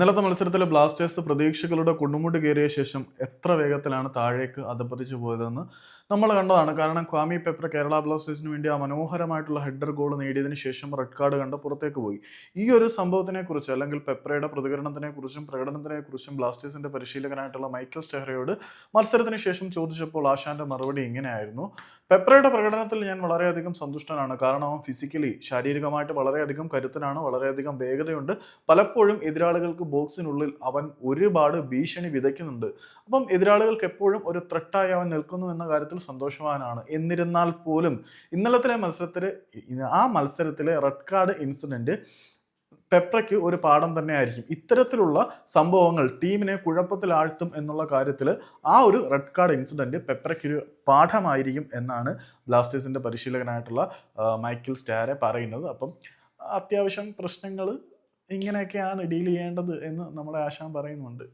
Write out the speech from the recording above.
ഇന്നലത്തെ മത്സരത്തിലെ ബ്ലാസ്റ്റേഴ്സ് പ്രതീക്ഷകളുടെ കുണ്ണുമുട്ട് കയറിയ ശേഷം എത്ര വേഗത്തിലാണ് താഴേക്ക് അധപ്പതിച്ചു പോയതെന്ന് നമ്മൾ കണ്ടതാണ്. കാരണം ക്വാമി പെപ്പർ കേരള ബ്ലാസ്റ്റേഴ്സിന് വേണ്ടി ആ മനോഹരമായിട്ടുള്ള ഹെഡർ ഗോൾ നേടിയതിന് ശേഷം റെഡ് കാർഡ് കണ്ട് പുറത്തേക്ക് പോയി. ഈ ഒരു സംഭവത്തിനെ കുറിച്ച് അല്ലെങ്കിൽ പെപ്പറയുടെ പ്രതികരണത്തിനെ കുറിച്ചും പ്രകടനത്തിനെ കുറിച്ചും ബ്ലാസ്റ്റേഴ്സിന്റെ പരിശീലകനായിട്ടുള്ള മൈക്കൽ സ്റ്റെഹ്റയോട് മത്സരത്തിന് ശേഷം ചോദിച്ചപ്പോൾ ആശാന്റെ മറുപടി ഇങ്ങനെയായിരുന്നു. പെപ്രയുടെ പ്രകടനത്തിൽ ഞാൻ വളരെയധികം സന്തുഷ്ടനാണ്. കാരണം അവൻ ഫിസിക്കലി ശാരീരികമായിട്ട് വളരെയധികം കരുത്തനാണ് വളരെയധികം വേഗതയുണ്ട്. പലപ്പോഴും എതിരാളികൾക്ക് ബോക്സിനുള്ളിൽ അവൻ ഒരുപാട് ഭീഷണി വിതയ്ക്കുന്നുണ്ട്. അപ്പം എതിരാളികൾക്ക് എപ്പോഴും ഒരു ത്രട്ടായി അവൻ നിൽക്കുന്നു എന്ന കാര്യത്തിൽ സന്തോഷവാനാണ്. എന്നിരുന്നാൽ പോലും ഇന്നലത്തെ മത്സരത്തിൽ ആ മത്സരത്തിലെ റെഡ് കാർഡ് ഇൻസിഡന്റ് പെപ്രയ്ക്ക് ഒരു പാഠം തന്നെ ആയിരിക്കും ഇത്തരത്തിലുള്ള സംഭവങ്ങൾ ടീമിനെ കുഴപ്പത്തിലാഴ്ത്തും എന്നുള്ള കാര്യത്തിൽ ആ ഒരു റെഡ് കാർഡ് ഇൻസിഡന്റ് പെപ്രയ്ക്കൊരു പാഠമായിരിക്കും എന്നാണ് ബ്ലാസ്റ്റേഴ്സിന്റെ പരിശീലകനായിട്ടുള്ള മൈക്കിൾ സ്റ്റാരെ പറയുന്നത്. അപ്പം അത്യാവശ്യം പ്രശ്നങ്ങൾ ഇങ്ങനെയൊക്കെയാണ് ഡീൽ ചെയ്യേണ്ടത് എന്ന് നമ്മളെ ആശാൻ പറയുന്നുണ്ട്.